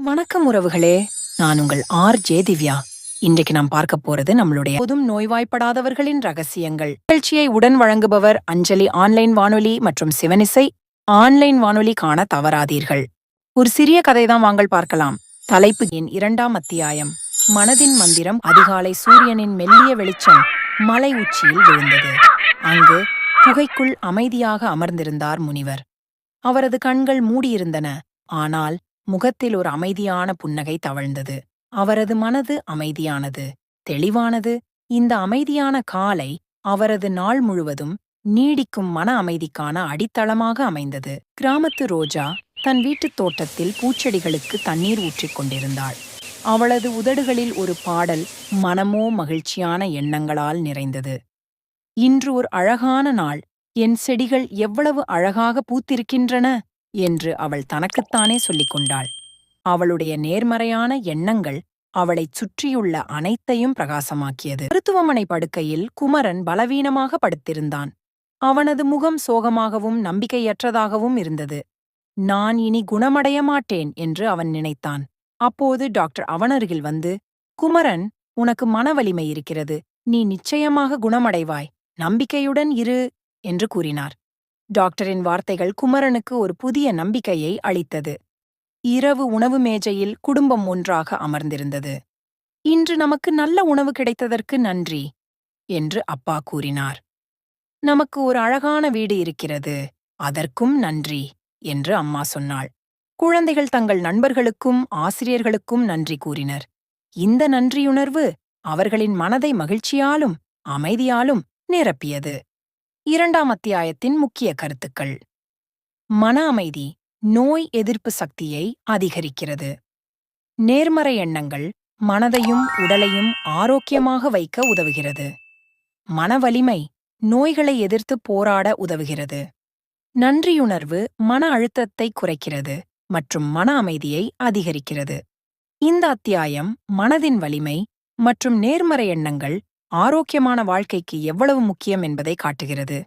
வணக்கம் உறவுகளே. நான் உங்கள் ஆர் ஜே திவ்யா. இன்றைக்கு நாம் பார்க்க போறது நம்மளுடைய பொதும் நோய்வாய்ப்படாதவர்களின் ரகசியங்கள். நிகழ்ச்சியை உடன் வழங்குபவர் அஞ்சலி ஆன்லைன் வானொலி மற்றும் சிவனிசை. ஆன்லைன் வானொலி காண தவறாதீர்கள். ஒரு சிறிய கதைதான் வாங்கள் பார்க்கலாம். தலைப்பு என் இரண்டாம் அத்தியாயம். மனதின் மந்திரம் அதிகாலை சூரியனின் மெல்லிய வெளிச்சம் மலை உச்சியில் விழுந்தது. அங்கு குகைக்குள் அமைதியாக அமர்ந்திருந்தார் முனிவர். அவரது கண்கள் மூடியிருந்தன. ஆனால் முகத்தில் ஒரு அமைதியான புன்னகை தவழ்ந்தது. அவரது மனது அமைதியானது. தெளிவானது. இந்த அமைதியான காலை அவரது நாள் முழுவதும் நீடிக்கும் மன அமைதிக்கான அடித்தளமாக அமைந்தது. கிராமத்து ரோஜா தன் வீட்டுத் தோட்டத்தில் பூச்செடிகளுக்கு தண்ணீர் ஊற்றிக் கொண்டிருந்தாள். அவளது உதடுகளில் ஒரு பாடல் மனமோ மகிழ்ச்சியான எண்ணங்களால் நிறைந்தது. இன்று ஒரு அழகான நாள். என் செடிகள் எவ்வளவு அழகாக பூத்திருக்கின்றன. என்று அவள் தனக்குத்தானே சொல்லிக் கொண்டாள். அவளுடைய நேர்மறையான எண்ணங்கள் அவளைச் சுற்றியுள்ள அனைத்தையும் பிரகாசமாக்கியது. மருத்துவமனை படுக்கையில் குமரன் பலவீனமாக படுத்திருந்தான். அவனது முகம் சோகமாகவும் நம்பிக்கையற்றதாகவும் இருந்தது. நான் இனி குணமடைய மாட்டேன் என்று அவன் நினைத்தான். அப்போது டாக்டர் அவனருகில் வந்து குமரன் உனக்கு மனவலிமை இருக்கிறது. நீ நிச்சயமாக குணமடைவாய். நம்பிக்கையுடன் இரு என்று கூறினார். டாக்டரின் வார்த்தைகள் குமரனுக்கு ஒரு புதிய நம்பிக்கையை அளித்தது. இரவு உணவு மேஜையில் குடும்பம் ஒன்றாக அமர்ந்திருந்தது. இன்று நமக்கு நல்ல உணவு கிடைத்ததற்கு நன்றி என்று அப்பா கூறினார். நமக்கு ஒரு அழகான வீடு இருக்கிறது அதற்கும் நன்றி என்று அம்மா சொன்னாள். குழந்தைகள் தங்கள் நண்பர்களுக்கும் ஆசிரியர்களுக்கும் நன்றி கூறினர். இந்த நன்றியுணர்வு அவர்களின் மனதை மகிழ்ச்சியாலும் அமைதியாலும் நிரப்பியது. இரண்டாம் அத்தியாயத்தின் முக்கிய கருத்துக்கள். மன அமைதி நோய் எதிர்ப்பு சக்தியை அதிகரிக்கிறது. நேர்மறை எண்ணங்கள் மனதையும் உடலையும் ஆரோக்கியமாக வைக்க உதவுகிறது. மன வலிமை நோய்களை எதிர்த்து போராட உதவுகிறது. நன்றியுணர்வு மன அழுத்தத்தை குறைக்கிறது மற்றும் மன அமைதியை அதிகரிக்கிறது. இந்த அத்தியாயம் மனதின் வலிமை மற்றும் நேர்மறை எண்ணங்கள் ஆரோக்கியமான வாழ்க்கைக்கு எவ்வளவு முக்கியம் என்பதை காட்டுகிறது.